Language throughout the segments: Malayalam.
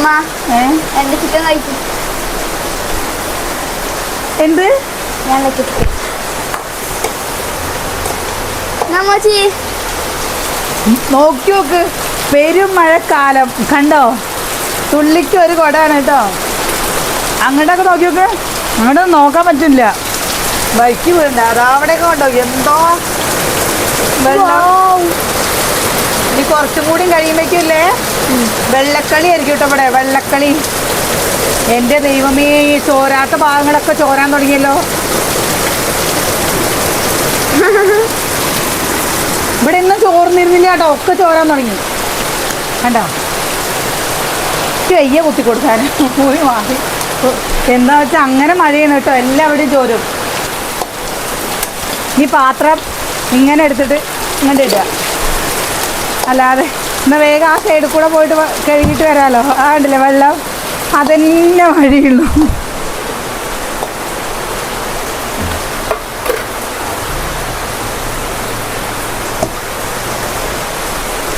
അമ്മ. ഏ? എന്റെ ചിക്കൻ കഴിക്കും. എന്ത്? ഞാൻ വെച്ചിട്ട് നമ്മച്ചി നോക്കി നോക്ക്. പെരും മഴക്കാലം. കണ്ടോ? തുള്ളിക്ക് ഒരു കൊടാണ് കേട്ടോ. അങ്ങോട്ടൊക്കെ നോക്കി നോക്ക്. അങ്ങോട്ടൊന്നും നോക്കാൻ പറ്റില്ല. ബൈക്ക് വീണ്ട അതാ അവിടെയൊക്കെ കണ്ടോ? എന്തോ വെള്ളം. ഇനി കുറച്ചും കൂടി കഴിയുമ്പോഴേക്കില്ലേ വെള്ളക്കളി ആയിരിക്കും കേട്ടോ ഇവിടെ വെള്ളക്കളി. എന്റെ ദൈവമേ ഈ ചോരാത്ത ഭാഗങ്ങളൊക്കെ ചോരാൻ തുടങ്ങിയല്ലോ. ഇവിടെ ഇന്നും ചോർന്നിരുന്നില്ല കേട്ടോ ഒക്കെ ചോരാൻ തുടങ്ങി. കണ്ടോ? വയ്യ കുത്തി കൊടുക്കാൻ. പോയി മാറി. എന്താ വെച്ചാൽ അങ്ങനെ മഴയാണ് കേട്ടോ എല്ലാവിടെയും ചോരും. ഈ പാത്രം ഇങ്ങനെ എടുത്തിട്ട് ഇങ്ങനെ ഇടുക. അല്ലാതെ എന്നാൽ വേഗം ആ സൈഡിൽ കൂടെ പോയിട്ട് കഴുകിയിട്ട് വരാമല്ലോ ആ ഉണ്ടല്ലേ വെള്ളം? അതന്നെ വഴിയുള്ളൂ.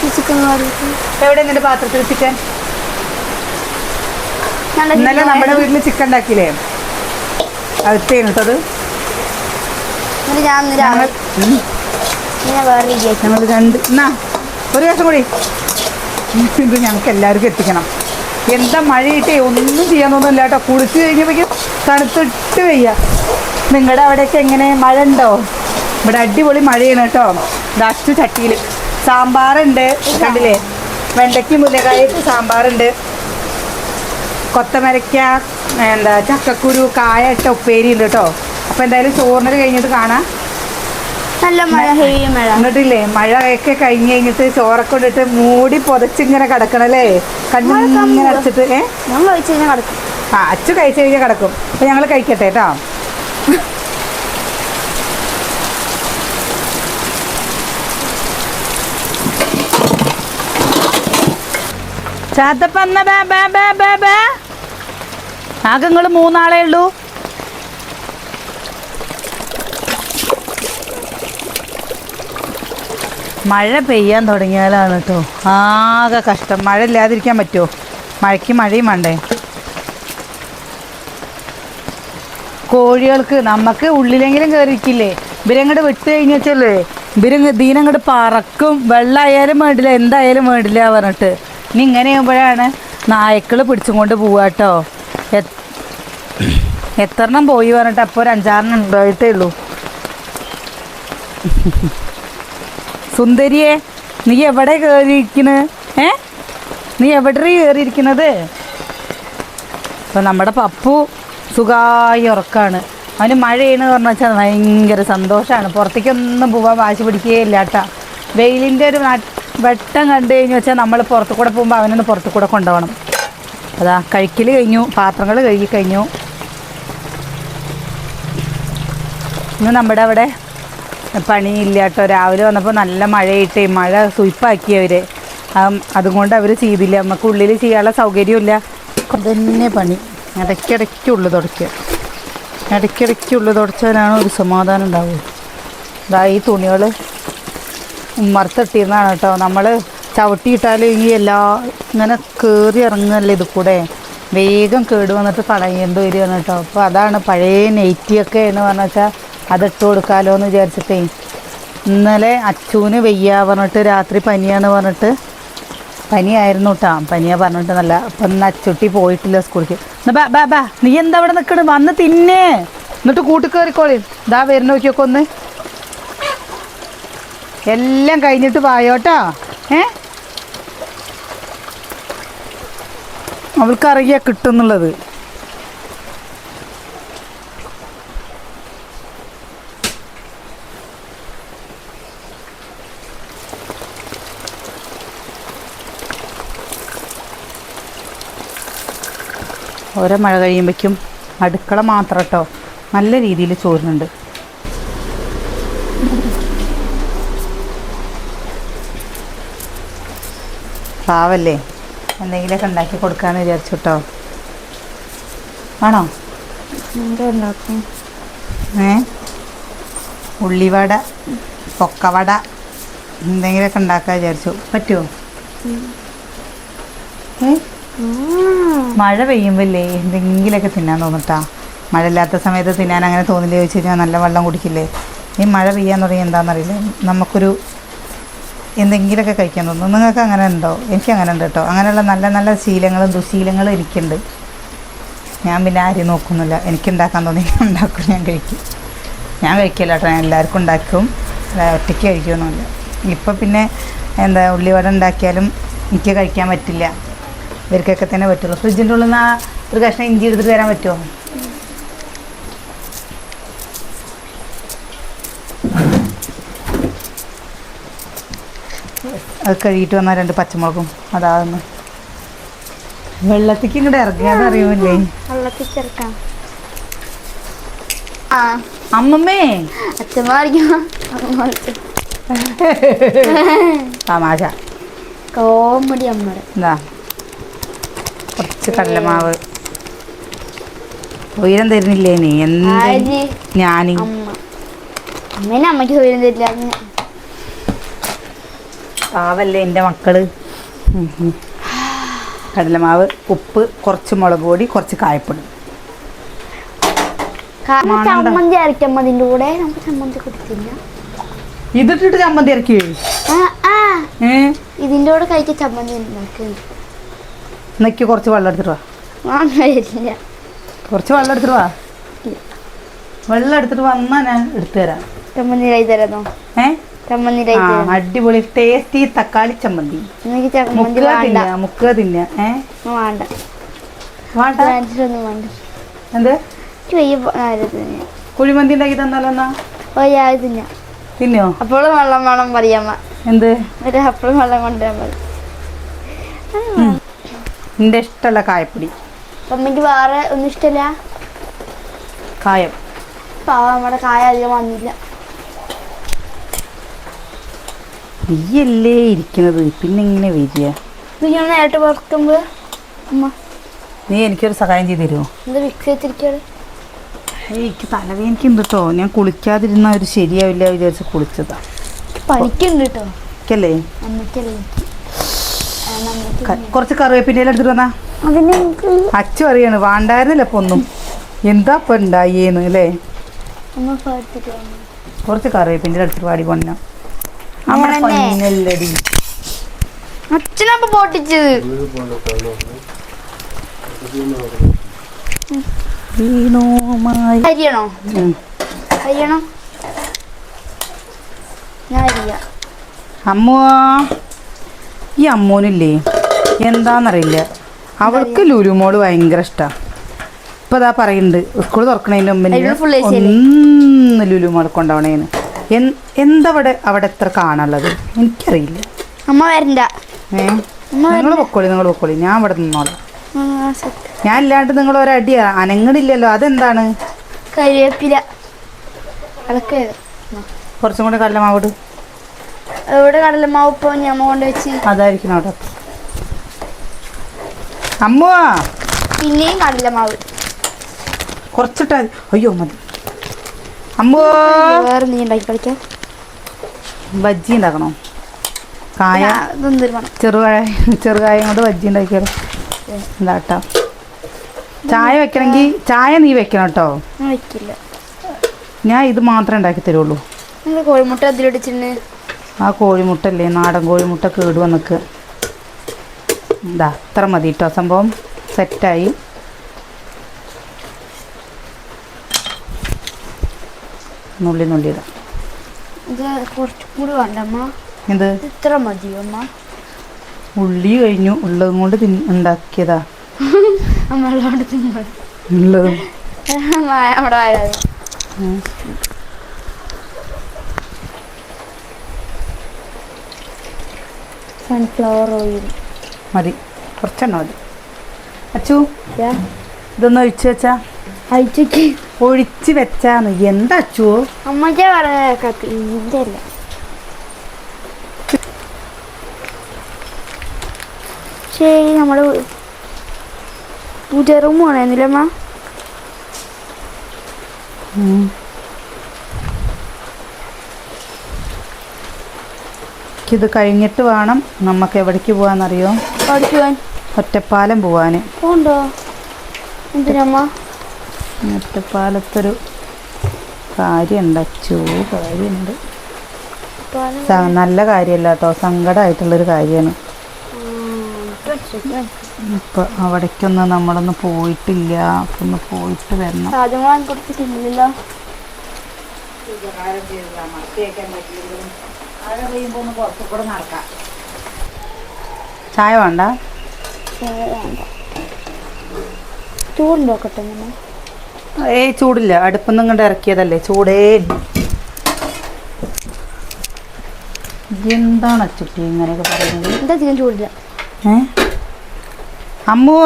ചിക്കൻ എവിടെ നിന്റെ പാത്രത്തിൽ ചിക്കൻ ഇന്നലെ നമ്മുടെ. വീട്ടിൽ ചിക്കൻ ഉണ്ടാക്കിയില്ലേ? അടുത്തേണ് കേട്ടത് ഞാൻ ഞങ്ങൾ രണ്ട് എന്നാ ഒരു ദിവസം കൂടി. ഇത് ഞങ്ങൾക്ക് എല്ലാവർക്കും എത്തിക്കണം. എന്താ മഴയിട്ടേ ഒന്നും ചെയ്യാൻ തോന്നുന്നില്ല കേട്ടോ. കുളിച്ച് കഴിഞ്ഞപ്പോഴേക്കും തണുത്തിട്ട് വയ്യ. നിങ്ങളുടെ അവിടെയൊക്കെ എങ്ങനെ? മഴ ഉണ്ടോ ഇവിടെ അടിപൊളി മഴയാണ് കേട്ടോ. ലാസ്റ്റ് ചട്ടിയിൽ സാമ്പാറുണ്ട് കണ്ടില്ലേ? വെണ്ടയ്ക്ക് മുല്ലക്കായിട്ട് സാമ്പാറുണ്ട്. കൊത്തമരയ്ക്ക എന്താ ചക്കക്കുരു കായ ഇട്ട ഉപ്പേരി ഉണ്ട് കേട്ടോ. അപ്പോൾ എന്തായാലും ചോറിനൊരു കഴിഞ്ഞിട്ട് കാണാം. നല്ല മഴ ഹെവി മഴ. എന്നിട്ടില്ലേ മഴയൊക്കെ കഴിഞ്ഞ് കഴിഞ്ഞിട്ട് ചോറൊക്കെ ഇട്ടിട്ട് മൂടി പുതച്ചിങ്ങനെ കിടക്കണല്ലേ? കണ്ണിങ്ങനെ അടച്ചിട്ട് ഏ? ഞാൻ കഴിച്ചു കഴിഞ്ഞാൽ കിടക്കും. ആ അച്ചു കഴിച്ചു കഴിഞ്ഞാൽ കിടക്കും. അപ്പൊ ഞങ്ങൾ കഴിക്കട്ടെ കേട്ടോ ചാത്തപ്പന്ന ബാ ബാ ബാ ബാ ബാ. ആകെ നിങ്ങൾ മൂന്നാളേ ഉള്ളൂ. മഴ പെയ്യാൻ തുടങ്ങിയാലാണ് കേട്ടോ ആകെ കഷ്ടം. മഴ ഇല്ലാതിരിക്കാൻ പറ്റുമോ മഴയ്ക്ക് മഴയും വേണ്ടേ? കോഴികൾക്ക് നമുക്ക് ഉള്ളിലെങ്കിലും കയറിയിരിക്കില്ലേ ഇവരങ്ങോട്ട് വിട്ട് കഴിഞ്ഞാച്ചല്ലേ ഇവരങ്ങ് ദീനങ്ങോട്ട് പറക്കും. വെള്ളമായാലും വേണ്ടില്ല എന്തായാലും വേണ്ടില്ല പറഞ്ഞിട്ട്. ഇനി ഇങ്ങനെ ആകുമ്പോഴാണ് നായ്ക്കൾ പിടിച്ചും കൊണ്ട് പോവുക കേട്ടോ എത്രണ്ണം പോയി പറഞ്ഞിട്ട് അപ്പോൾ ഒരു അഞ്ചാറെണ്ണം ഉണ്ടായിട്ടേ ഉള്ളൂ. സുന്ദരിയെ നീ എവിടെ കയറിയിരിക്കണ്? ഏ? നീ എവിടെ കയറിയിരിക്കുന്നത് അപ്പം നമ്മുടെ പപ്പു സുഖമായി ഉറക്കാണ്. അവന് മഴയാണ് പറഞ്ഞു വെച്ചാൽ ഭയങ്കര സന്തോഷമാണ് പുറത്തേക്കൊന്നും പോകാൻ വാശി പിടിക്കുകയില്ല കേട്ടോ. വെയിലിന്റെ ഒരു വെട്ടം കണ്ടു കഴിഞ്ഞു വെച്ചാൽ നമ്മൾ പുറത്തു കൂടെ പോകുമ്പോൾ അവനൊന്ന് പുറത്തു കൂടെ കൊണ്ടുപോകണം. അതാ കഴിക്കൽ കഴിഞ്ഞു പാത്രങ്ങൾ കഴുകി കഴിഞ്ഞു. ഇന്ന് നമ്മുടെ അവിടെ പണിയില്ല കേട്ടോ രാവിലെ വന്നപ്പോൾ നല്ല മഴയിട്ടേ മഴ സുയിപ്പാക്കി അവർ അതുകൊണ്ട് അവർ ചെയ്തില്ല. നമുക്ക് ഉള്ളിൽ ചെയ്യാനുള്ള സൗകര്യമില്ല അതന്നെ പണി. ഇടയ്ക്കിടയ്ക്ക് ഉള്ളു തുടയ്ക്കുക. ഇടയ്ക്കിടയ്ക്ക് ഉള്ളു തുടച്ചാലാണ് ഒരു സമാധാനം ഉണ്ടാവുക. ഇതാ ഈ തുണികൾ ഉമ്മർത്തിട്ടിരുന്നതാണ് കേട്ടോ. നമ്മൾ ചവിട്ടിയിട്ടാൽ ഈ എല്ലാ ഇങ്ങനെ കയറി ഇറങ്ങുന്നല്ലേ ഇത് കൂടെ. വേഗം കേട് വന്നിട്ട് കളയേണ്ടി വരികയാണ് കേട്ടോ. അപ്പോൾ അതാണ് പഴയ നെയ്റ്റിയൊക്കെ എന്ന് പറഞ്ഞു വെച്ചാൽ അതിട്ട് കൊടുക്കാമല്ലോ എന്ന് വിചാരിച്ചിട്ടേ. ഇന്നലെ അച്ചൂന് വെയ്യ പറഞ്ഞിട്ട് രാത്രി പനിയാന്ന് പറഞ്ഞിട്ട് പനിയായിരുന്നു കേട്ടോ പനിയാ പറഞ്ഞിട്ട് നല്ല അപ്പം ഇന്ന് അച്ചുട്ടി പോയിട്ടില്ല സ്കൂളിലേക്ക് എന്നാ ബാ ബാ ബാ. നീ എന്താ അവിടെ നിൽക്കണ് വന്ന് തിന്നേ. എന്നിട്ട് കൂട്ടിക്കയറിക്കോളി ഇതാ വരുന്ന നോക്കിയൊക്കെ ഒന്ന്. എല്ലാം കഴിഞ്ഞിട്ട് പായോട്ടോ ഏ? അവൾക്കറിയാ കിട്ടുന്നുള്ളത്. ഓരോ മഴ കഴിയുമ്പോഴേക്കും അടുക്കള മാത്രം കേട്ടോ നല്ല രീതിയിൽ ചോരുന്നുണ്ട്. പാവല്ലേ? എന്തെങ്കിലുമൊക്കെ ഉണ്ടാക്കി കൊടുക്കാന്ന് വിചാരിച്ചു കേട്ടോ ആണോ? ഉണ്ടാക്കും? ഏ? ഉള്ളിവട പൊക്കവട എന്തെങ്കിലുമൊക്കെ ഉണ്ടാക്കാൻ വിചാരിച്ചു. പറ്റുമോ ഏ. മഴ പെയ്യുമ്പില്ലേ എന്തെങ്കിലുമൊക്കെ തിന്നാൻ തോന്നിട്ടാ. മഴ ഇല്ലാത്ത സമയത്ത് തിന്നാൻ അങ്ങനെ തോന്നില്ല ചോദിച്ചു കഴിഞ്ഞാൽ നല്ല വെള്ളം കുടിക്കില്ലേ. ഈ മഴ പെയ്യാൻ തുടങ്ങി എന്താണെന്നറിയില്ല നമുക്കൊരു എന്തെങ്കിലുമൊക്കെ കഴിക്കാൻ തോന്നും. നിങ്ങൾക്ക് അങ്ങനെ ഉണ്ടോ? എനിക്ക് അങ്ങനെ ഉണ്ട് കേട്ടോ. അങ്ങനെയുള്ള നല്ല നല്ല ശീലങ്ങളും ദുശീലങ്ങളും എനിക്കുണ്ട്. ഞാൻ പിന്നെ ആരെയും നോക്കുന്നില്ല. എനിക്ക് ഉണ്ടാക്കാൻ തോന്നി ഉണ്ടാക്കും ഞാൻ കഴിക്കും. ഞാൻ കഴിക്കില്ല കേട്ടോ. ഞാൻ എല്ലാവർക്കും ഉണ്ടാക്കും. ഒറ്റയ്ക്ക് കഴിക്കുമൊന്നുമില്ല ഇപ്പം പിന്നെ എന്താ ഉള്ളിവട ഉണ്ടാക്കിയാലും എനിക്ക് കഴിക്കാൻ പറ്റില്ല. ഇവർക്കൊക്കെ തന്നെ പറ്റുള്ളൂ. ഫ്രിഡ്ജിന്റെ ഉള്ളിൽ നിന്ന് ഒരു കഷ്ണം ഇഞ്ചി എടുത്തിട്ട് തരാൻ പറ്റുമോ? അത് കഴുകിയിട്ട് വന്നാൽ രണ്ട് പച്ചമുളകും. അതാകുന്നു വെള്ളത്തേക്ക് ഇങ്ങോട്ട് ചേർക്കാം ആ. അമ്മമ്മേ. തമാശ. കോമഡി അമ്മ. എന്താ കുറച്ച് കടലമാവ്. ഉയരം തരുന്നില്ലേ നീ? എന്ത് അമ്മ. അമ്മേനെ അമ്മയ്ക്ക് സൗകര്യം തരില്ല. പാവല്ലേ എന്റെ മക്കൾ. കടലമാവ് ഉപ്പ് കുറച്ച് മുളക് പൊടി കുറച്ച് കായപ്പൊടി? ചമ്മന്തി കൂടെ. നമുക്ക് ചമ്മന്തി കൊടുത്തില്ല ഇതിട്ടിട്ട് ചമ്മന്തി ഇറക്കി ഇതിന്റെ കൂടെ കഴിച്ച ചമ്മന്തി ഉണ്ടാക്കി. എന്നൊക്കെ കുറച്ച് വെള്ളം എടുത്തിട്ട് വാ. കുറച്ച് വെള്ളം എടുത്തിട്ട് വാ. വെള്ളം എടുത്തിട്ട് വന്നാ ഞാൻ എടുത്തു തരാം. അടിപൊളി ടേസ്റ്റി തക്കാളി ചമ്മന്തി. മുക്കുക വേണ്ട. തിന്ന മുക്കുക തിന്ന ഏ? വേണ്ട. വേണ്ട? ഫ്രാൻസിലൊന്നും വേണ്ട. എന്ത്? എനിക്ക് വയ്യ ആരും തിന്നാ കുഴിമന്തി ഉണ്ടാക്കി തന്നാലോ എന്നാ? തിന്നോ. അപ്പോഴും വെള്ളം വേണം പറയാമ്മ എന്ത്? അപ്പോഴും വെള്ളം കൊണ്ടുവരാൻ പറയും എന്റെ ഇഷ്ടമുള്ള കായപ്പൊടി. അമ്മയ്ക്ക് വേറെ ഒന്നും ഇഷ്ടമില്ല? കായം. പാവ നമ്മുടെ കായ അധികം വന്നില്ല. നീയല്ലേ ഇരിക്കുന്നത്? പിന്നെ ഇങ്ങനെ വരിക? ഇത് ഞാൻ നേരിട്ട് വറുക്കുമ്പോ അമ്മ നീ എനിക്കൊരു സഹായം ചെയ്ത് തരുമോ? എന്ത് വിക്സ് വെച്ചിരിക്കാണ് എനിക്ക് തലവേദനയ്ക്കുണ്ട് കേട്ടോ ഞാൻ കുളിക്കാതിരുന്ന ഒരു ശരിയാവില്ല വിചാരിച്ച് കുളിച്ചതാ. പനിക്കുണ്ട് കേട്ടോ എനിക്കല്ലേ? അമ്മയ്ക്കല്ലേ? കുറച്ച് കറിവേപ്പിന്റെ എടുത്തിട്ട് വന്നാ. അതിന് അറിയാണ് വേണ്ടായിരുന്നില്ല ഇപ്പൊ ഒന്നും. എന്താ ഇപ്പൊ ഉണ്ടായിന്ന് അല്ലേ. കുറച്ച് കറിവേപ്പിന്റെ എടുത്തിട്ട് പാടി കൊണ്ടോ അമ്മ ഞാനല്ലേ? പന്നല്ലടി. അച്ഛനപ്പൊ പൊട്ടിച്ചത്. വീണോമായി. അരിയണോ? ഉം. അരിയണോ. ഞാൻ അരിയ. അമ്മോ ഈ അമ്മൂനില്ലേ? എന്താണെന്നറിയില്ല അവൾക്ക് ലുലുമോൾ ഭയങ്കര ഇഷ്ടമാണ് ഇപ്പം അതാ പറയുന്നുണ്ട് സ്കൂൾ തുറക്കണതിന്റെ മുമ്പ് അതിലുള്ള full AC അല്ലേ? ഒന്ന് ലുലുമോൾ കൊണ്ടുപോകണേന്ന് എൻ- എന്തവിടെ അവിടെ എത്ര കാണാനുള്ളത്? എനിക്കറിയില്ല. അമ്മ വരണ്ട. ഏ? നിങ്ങൾ പൊക്കോളി നിങ്ങൾ പൊക്കോളി. ഞാൻ ഇവിടെ നിന്നോളാം. ഞാൻ ഇല്ലാണ്ട് നിങ്ങൾ ഒരടി അനങ്ങണില്ലല്ലോ. അതെന്താണ്? കുറച്ചും കൂടെ കല്ലമാവിട് എവിടെ കടലമാവ് ഇപ്പൊ ഞമ്മ കൊണ്ട് വെച്ച്? അതായിരിക്കണം അവിടെ. അമ്മോ പിന്നെയും കടലമാവ് കുറച്ചിട്ടാ. അയ്യോ മതി. അമ്മോ വേറെ നീ ഉണ്ടാക്കി കളിക്കാം ബജ്ജി ഉണ്ടാക്കണോ? കായ. ചെറുകായ ചെറുകായം കൊണ്ട് ബജ്ജി ഉണ്ടാക്കിയാലോ? എന്താട്ടോ ചായ വെക്കണമെങ്കിൽ ചായ നീ വെക്കണം കേട്ടോ ഞാൻ വെക്കില്ല. ഞാൻ ഇത് മാത്രമേ ഉണ്ടാക്കി തരുള്ളൂ. കോഴിമുട്ട അതിലിടിച്ചിട്ടുണ്ട് ആ കോഴിമുട്ടല്ലേ? നാടൻ കോഴിമുട്ട കേടുവ നിൽക്ക് ഇതാ അത്ര മതി കേട്ടോ സംഭവം സെറ്റായി. നുള്ളി നുള്ളി ഇത് കുറച്ചുകൂടി വേണ്ട ഇത് ഇത്ര മതി അമ്മ ഉള്ളി കഴിഞ്ഞു. ഉള്ളതും കൊണ്ട് തിൻ ഉണ്ടാക്കിയതാ. ഉള്ളതും. നമ്മുടെ സൺഫ്ലവർ ഓയിൽ മതി. കുറച്ചെണ്ണ മതി. അച്ചു ഇതൊന്ന് ഒഴിച്ചു വെച്ചാ? അയച്ചോക്ക് ഒഴിച്ച് വെച്ചാന്ന്. എന്താ അച്ചു? ഇതിന്റെ അല്ല. ശരി നമ്മൾ പൂജ റൂം പോണേന്നില്ല അമ്മ ഉം. ഇത് കഴിഞ്ഞിട്ട് വേണം നമുക്ക് എവിടേക്ക് പോകാന്നറിയോ പോവാൻ ഒറ്റപ്പാലം പോവാൻ എന്തിനമ്മ? ഒറ്റപ്പാലത്തൊരു കാര്യമുണ്ട് അച്ചോ കാര്യമുണ്ട് പാലം നല്ല കാര്യമല്ല കേട്ടോ സങ്കടമായിട്ടുള്ളൊരു കാര്യമാണ് ഇപ്പം അവിടേക്കൊന്നും നമ്മളൊന്നും പോയിട്ടില്ല. അപ്പം ഒന്ന് പോയിട്ട് വരണം. സാധനങ്ങൾ നടക്കാം. ചായ വേണ്ട? ചൂടുണ്ടോക്കട്ടെ ഏയ് ചൂടില്ല. അടുപ്പൊന്നും കണ്ട് ഇറക്കിയതല്ലേ. ചൂടേ. എന്താണ് അച്ചുട്ടി ഇങ്ങനെയൊക്കെ പറയുന്നത്? എന്താ ചെയ്യാൻ ചൂടില്ല? ഏ? അമ്മോ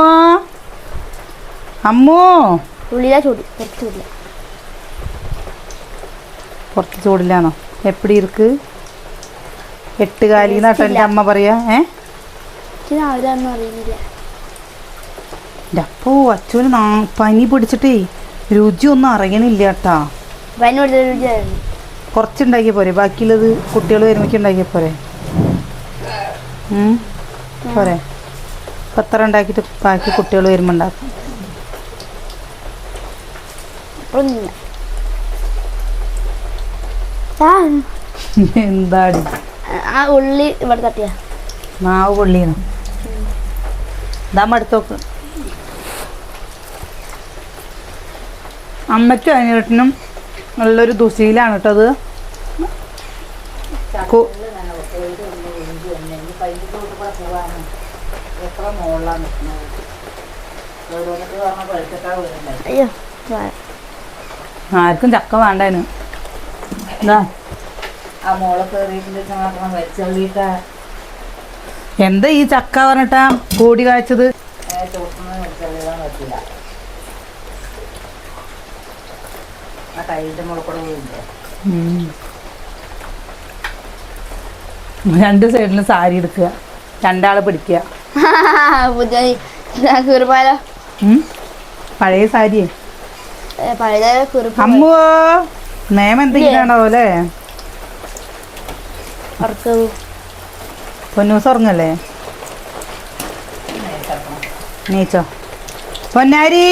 അമ്മോ. ഉള്ളിലാ ചൂട്. കുറച്ച് ചൂടില്ല. പുറത്ത് ചൂടില്ലാന്നോ? എപ്പിടി എട്ട് കാലി നട്ടോ എന്റെ അമ്മ പറയാ ഏ? അപ്പോ അച്ഛന് പനി പിടിച്ചിട്ടേ രുചി ഒന്നും അറിയണില്ല കേട്ടാ കുറച്ചുണ്ടാക്കിയ പോരെ ബാക്കിയുള്ളത് കുട്ടികൾ ഒരുമിച്ച് ഉണ്ടാക്കിയ പോരെ. പോരെ. പത്തറ ഉണ്ടാക്കിയിട്ട് ബാക്കി കുട്ടികൾ വരുമ്പോൾ ഉണ്ടാക്കും? എന്താടി? ആ ഉള്ളി ഇവിടെ തട്ടിയാ. മാവ് പൊള്ളിയെന്ന് ഇതാ നോക്ക്. അമ്മയ്ക്കും അനിയട്ടനും നല്ലൊരു ദുശീലാണ് കേട്ടോ അത്. കു- അയ്യോ വാ. ആർക്കും ചക്ക വേണ്ടേന് എന്താ ആ മോളെ വലിച്ചള്ളിയിട്ട് എന്താ ഈ ചക്ക പറഞ്ഞിട്ടാ കൂടി കാഴ്ചത് രണ്ടു പറ്റില്ല. ആ മുളക്കൂടെ രണ്ട് സൈഡിലും സാരി എടുക്കുക. രണ്ടാളെ പിടിക്കുക. പഴയ സാരിയേ. പഴയ കുറുപ്പ് അമ്മോ നിയമം എന്തെങ്കിലും ആണോ അല്ലേ പൊന്നൂസ് ഉറങ്ങല്ലേ? നീച്ചോ. പൊന്നാരി!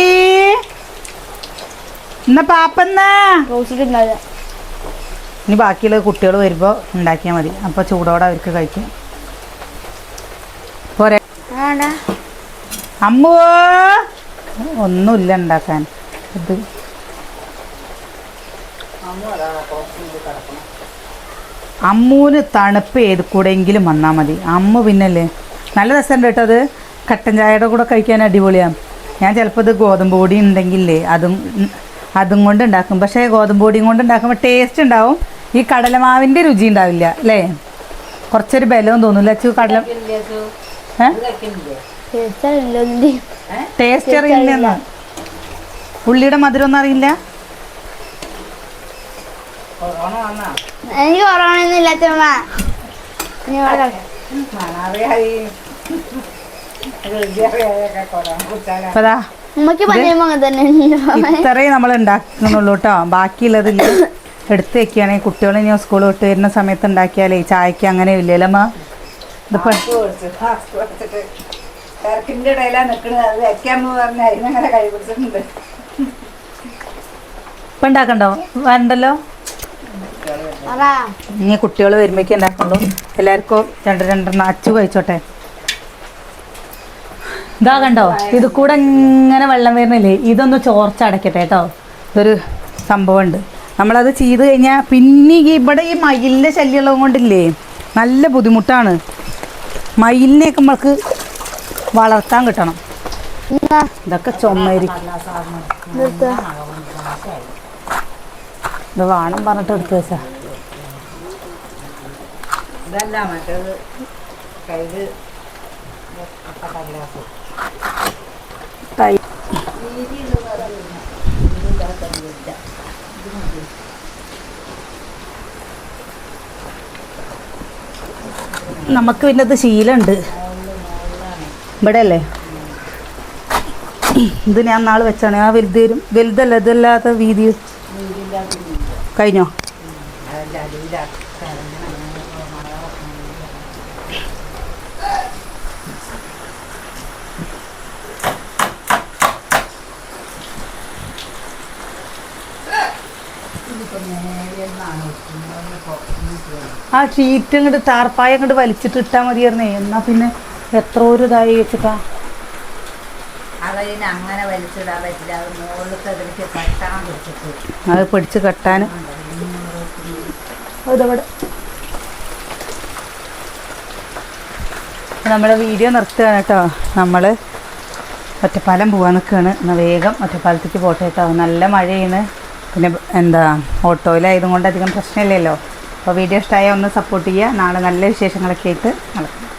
എന്നാ പാപ്പന്നാ? ഇനി ബാക്കിയുള്ള കുട്ടികൾ വരുമ്പോൾ ഉണ്ടാക്കിയാൽ മതി. അപ്പോൾ ചൂടോടെ അവർക്ക് കഴിക്കും. പോരെ. അമ്മോ! ഒന്നുമില്ല ഉണ്ടാക്കാൻ. ഇത്. അമ്മൂന് തണുപ്പ് ഏത് കൂടെയെങ്കിലും വന്നാൽ മതി. അമ്മ പിന്നല്ലേ? നല്ല രസമുണ്ട് കേട്ടോ അത്. കട്ടൻ ചായയുടെ കൂടെ കഴിക്കാൻ അടിപൊളിയാണ് ഞാൻ ചിലപ്പോൾ ഇത് ഗോതമ്പ് പൊടി ഉണ്ടെങ്കിലേ അതും അതും കൊണ്ട് ഉണ്ടാക്കും. പക്ഷേ ഗോതമ്പ് പൊടിയും കൊണ്ട് ഉണ്ടാക്കുമ്പോൾ ടേസ്റ്റ് ഉണ്ടാവും. ഈ കടലമാവിന്റെ രുചി ഉണ്ടാവില്ല അല്ലേ? കുറച്ചൊരു ബലവും തോന്നില്ല അച്ചു കടല ടേസ്റ്റ് അറിയില്ലെന്ന് ഉള്ളിയുടെ മധുരം ഒന്നും അറിയില്ല? കൊറോണ വന്നാ. എനിക്ക് കൊറോണ ഒന്നും ഇല്ലാത്തമ്മ ഉമ്മക്ക് പനിയുമ്പോ അങ്ങനെ തന്നെ ഉണ്ടോ? ഇത്രയും നമ്മൾ ഉണ്ടാക്കുന്നുള്ളൂ കേട്ടോ. ബാക്കിയുള്ളതിൽ എടുത്ത് വെക്കുകയാണെങ്കിൽ കുട്ടികൾ ഇനി സ്കൂൾ വിട്ട് വരുന്ന സമയത്ത് ഉണ്ടാക്കിയാലേ ചായക്ക് അങ്ങനെ ഇല്ലല്ലോ ഇപ്പൊ അത് പറഞ്ഞ അതിനങ്ങനെ കൈ പിടിച്ചിട്ടുണ്ട്. ഇപ്പം ഉണ്ടാക്കണ്ടോ? വേണ്ടല്ലോ ഇനി കുട്ടികൾ വരുമ്പോഴേക്കും ഉണ്ടാക്കുള്ളൂ എല്ലാവർക്കും രണ്ട് രണ്ടെണ്ണം അച്ചു കഴിച്ചോട്ടെ. ഇതാ കണ്ടോ? ഇത് കൂടെ ഇങ്ങനെ വെള്ളം വരുന്നില്ലേ? ഇതൊന്ന് ചോർച്ച അടയ്ക്കട്ടെ കേട്ടോ. ഇതൊരു സംഭവമുണ്ട്. നമ്മളത് ചെയ്ത് കഴിഞ്ഞാൽ പിന്നെ ഇവിടെ ഈ മയിലിന്റെ ശല്യമുള്ളത് കൊണ്ടില്ലേ? നല്ല ബുദ്ധിമുട്ടാണ്. മയിലിനെയൊക്കെ നമ്മൾക്ക് വളർത്താൻ കിട്ടണം. ഇതൊക്കെ നിർത്തുക ഇത് വേണം പറഞ്ഞിട്ട് എടുത്തു വെച്ചാ. ഇതല്ല മറ്റേത് കയ്യിൽ കടലാസ് തൈ നമുക്ക് പിന്നെ ഇത് ശീലമുണ്ട് ഇവിടെ അല്ലേ ഇത് ഞാൻ നാളെ വെച്ചാണ്. ആ വലുത് വരും. വലുതല്ല ഇതല്ലാത്ത വീതി കഴിഞ്ഞോ അതല്ല അടിയിലാ ആ ഷീറ്റ് ഇങ്ങോട്ട് താർപ്പായ ഇങ്ങോട്ട് വലിച്ചിട്ട് ഇട്ടാൽ മതിയായിരുന്നേ. എന്നാ പിന്നെ എത്ര ഒരു ഇതായി വെച്ചിട്ടാ. അങ്ങനെ വലിച്ചിടാൻ പറ്റില്ല. അത് മുകളിലത്തെ അതിലേക്ക് കട്ടാൻ വെച്ചിട്ട്. അത് പിടിച്ച് കെട്ടാൻ. അതവിടെ നമ്മളെ വീഡിയോ നിർത്തുകയാണ് കേട്ടോ. നമ്മൾ ഒറ്റപ്പാലം പോകാൻ നിൽക്കുകയാണ് എന്നാൽ വേഗം ഒറ്റപ്പാലത്തേക്ക് പോട്ടെ കേട്ടോ. നല്ല മഴയാണ്. പിന്നെ എന്താ ഓട്ടോയിലായതുകൊണ്ട് അധികം പ്രശ്നമില്ലല്ലോ. അപ്പോൾ വീഡിയോ ഇഷ്ടമായ ഒന്ന് സപ്പോർട്ട് ചെയ്യുക. നാളെ നല്ല വിശേഷങ്ങളൊക്കെ ആയിട്ട് നടക്കും.